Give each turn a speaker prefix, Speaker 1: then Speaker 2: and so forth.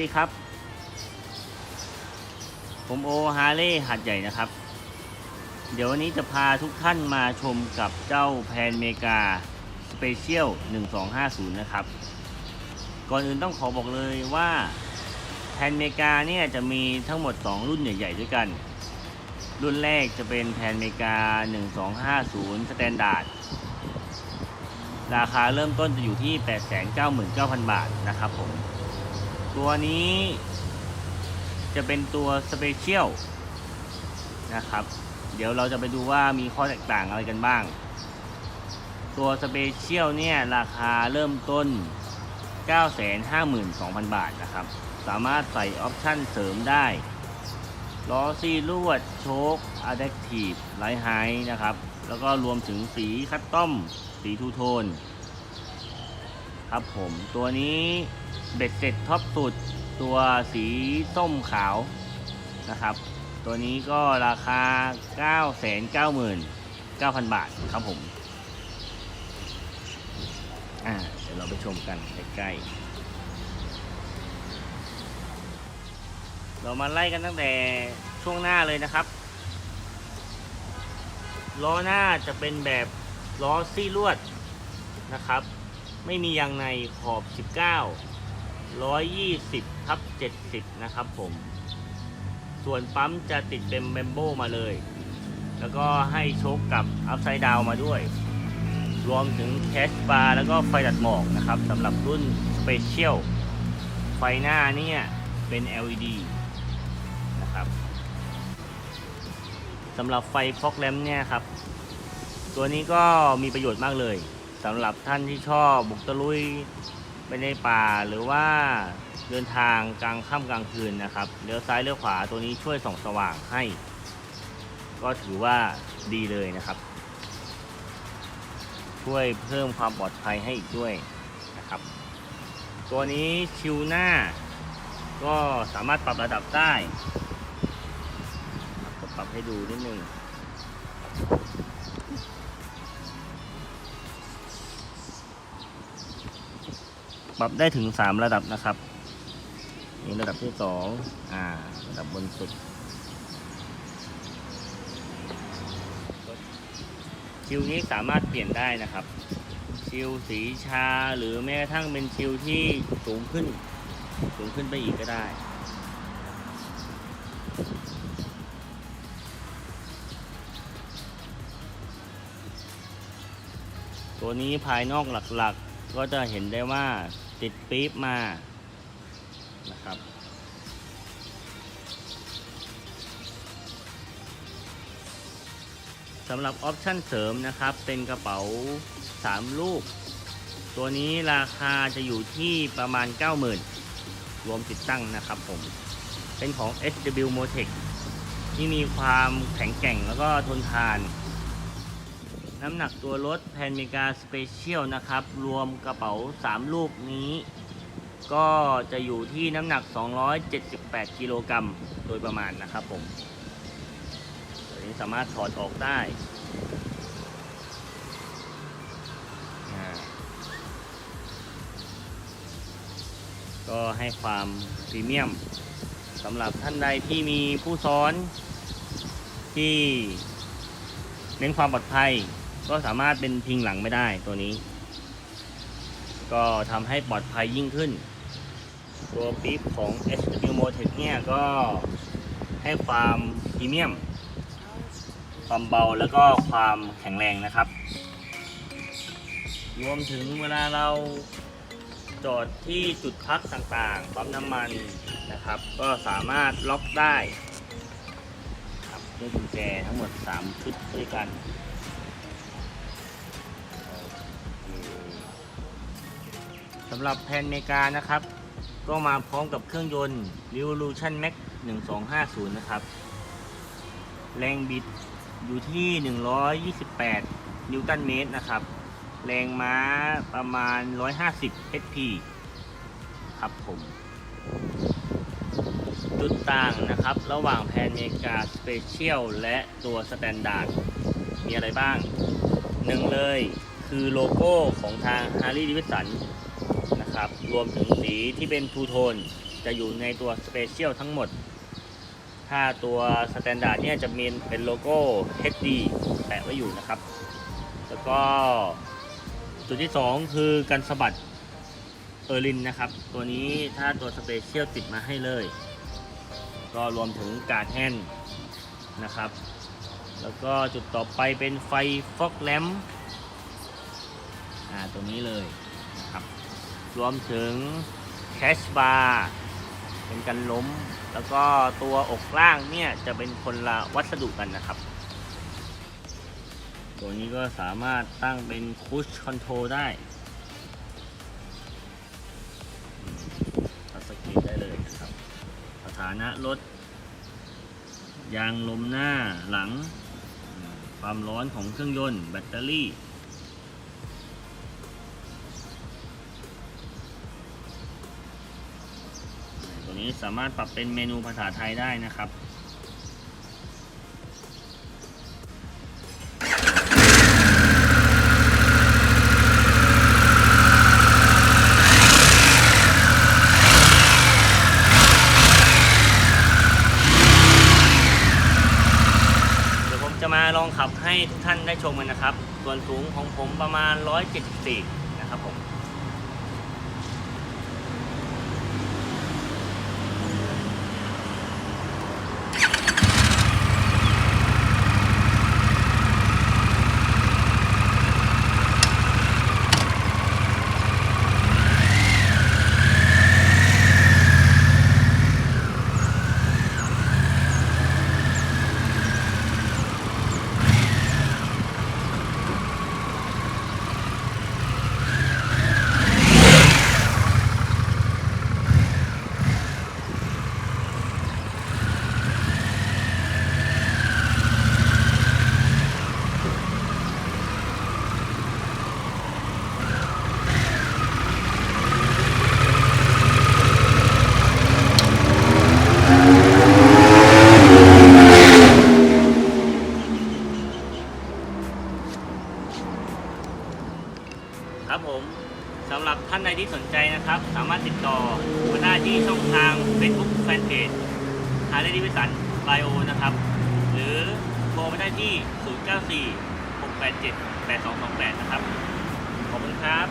Speaker 1: ดีครับ ผมโอฮาเล่หัดใหญ่นะครับ เดี๋ยววันนี้จะพาทุกท่านมาชมกับเจ้าแพนเมกาสเปเชียล1250 นะครับ ก่อนอื่นต้องขอบอกเลยว่าแพนเมกาเนี่ยจะมีทั้งหมด 2 รุ่นใหญ่ๆด้วยกัน รุ่นแรกจะเป็นแพนเมกา 1250 สแตนดาร์ดราคาเริ่มต้นจะอยู่ที่ 899,000 บาทนะครับผม ตัวนี้จะเป็นตัวสเปเชียลนะครับ เดี๋ยวเราจะไปดูว่ามีข้อแตกต่างอะไรกันบ้าง ตัวสเปเชียลเนี่ยราคาเริ่มต้น 952,000 บาทนะครับ สามารถใส่ออปชั่นเสริมได้ล้อซีลวด โชคอะแด t ทีฟไลท์ไฮนะครับ แล้วก็รวมถึงสีคัตตอม สีทูโทน ครับผมตัวนี้เบ็ดเสร็จท็อปสุด ตัวสีส้มขาวนะครับ ตัวนี้ก็ราคา 999,000 บาทครับผมอ่าเดี๋ยวเราไปชมกันใกล้ๆ เรามาไล่กันตั้งแต่ช่วงหน้าเลยนะครับ ล้อหน้าจะเป็นแบบล้อซี่ลวดนะครับ ไม่มียางในขอบ 19 120ทับ70 นะครับผม ส่วนปั๊มจะติดเป็นเบมโบมาเลย แล้วก็ให้โชคกับอัพไซด์ดาวมาด้วย รวมถึงแคชบาร์แล้วก็ไฟตัดหมอกนะครับสำหรับรุ่นสเปเชียลไฟหน้าเนี่ยเป็น LED นะครับสำหรับไฟฟอกแลมเนี่ยครับ ตัวนี้ก็มีประโยชน์มากเลย สำหรับท่านที่ชอบบุกตะลุยไปในป่าหรือว่าเดินทางกลางค่ำกลางคืนนะครับเลี้ยวซ้ายเลี้ยวขวาตัวนี้ช่วยส่องสว่างให้ ก็ถือว่าดีเลยนะครับ ช่วยเพิ่มความปลอดภัยให้อีกด้วยนะครับ ตัวนี้ชิวหน้า ก็สามารถปรับระดับได้ปรับให้ดูนิดนึง ปรับได้ถึง 3 ระดับนะครับนี่ระดับที่2อ่า ระดับบนสุดชิวนี้สามารถเปลี่ยนได้นะครับชิวสีชาหรือแม้กระทั่งเป็นชิวที่สูงขึ้น สูงขึ้นไปอีกก็ได้ตัวนี้ภายนอกหลักๆก็จะเห็นได้ว่า ติดปี๊บมานะครับ สำหรับออปชั่นเสริมนะครับ เป็นกระเป๋า 3 ลูก ตัวนี้ราคาจะอยู่ที่ประมาณ 90,000 รวมติดตั้งนะครับผม เป็นของ SW Motec ที่มีความแข็งแกร่งแล้วก็ทนทาน น้ำหนักตัวรถแพนเมกาสเปเชียลนะครับ รวมกระเป๋า 3 ลูกนี้ ก็จะอยู่ที่น้ำหนัก 278 กิโลกรัมโดยประมาณนะครับผมตัวนี้สามารถถอดออกได้ก็ให้ความพรีเมียมสำหรับท่านใดที่มีผู้ซ้อนที่เน้นความปลอดภัย ก็สามารถเป็นพิงหลังไม่ได้ตัวนี้ ก็ทำให้ปลอดภัยยิ่งขึ้น ตัวปี๊บของ SW Motec เนี่ยก็ให้ความพรีเมียม ความเบาแล้วก็ความแข็งแรงนะครับ รวมถึงเวลาเราจอดที่จุดพักต่างๆปั๊มน้ำมันนะครับ ก็สามารถล็อกได้ครับด้วยกุญแจทั้งหมด 3 ชุดด้วยกัน สำหรับแผ่นเมกานะครับ ก็มาพร้อมกับเครื่องยนต์ Revolution Max 1250 นะครับ แรงบิดอยู่ที่ 128 นิวตันเมตรนะครับ แรงม้าประมาณ 150 HP ครับผม จุดต่างนะครับ ระหว่างแพนเมกาสเปเชียลและตัวสแตนดาร์ดมีอะไรบ้างหนึ่งเลยคือโลโก้ของทาง Harley Davidson นะครับ รวมถึงสีที่เป็นทูโทนจะอยู่ในตัวสเปเชียลทั้งหมด ถ้าตัวสแตนดาร์ดเนี่ยจะมีเป็นโลโก้ HD แปะไว้อยู่นะครับ แล้วก็จุดที่ 2 คือกันสะบัดเออร์ลินนะครับ ตัวนี้ถ้าตัวสเปเชียลติดมาให้เลย ก็รวมถึงการดแฮนนะครับ แล้วก็จุดต่อไปเป็นไฟฟอกแลมอ่าตัวนี้เลยนะครับ รวมถึงแคชบาร์เป็นกันล้ม แล้วก็ตัวอกล่างเนี่ยจะเป็นคนละวัสดุกันนะครับ ตัวนี้ก็สามารถตั้งเป็นคุชคอนโทรได้ทัสกีได้เลยนะครับสถานะรถ ยางลมหน้าหลัง ความร้อนของเครื่องยนต์ แบตเตอรี่ นี้สามารถปรับเป็นเมนูภาษาไทยได้นะครับเดี๋ยวผมจะมาลองขับให้ทุกท่านได้ชมกันนะครับ ส่วนสูงของผมประมาณ 174 นะครับผม ครับผมสำหรับท่านใดที่สนใจนะครับ สารถติดต่อมาได้ที่ช่องทาง Facebook Fanpage ฮาร์เรดิวิสันไบโอนะครับ หรือโทรมาได้ที่ 094 687 8228 นะครับ ขอบคุณครับ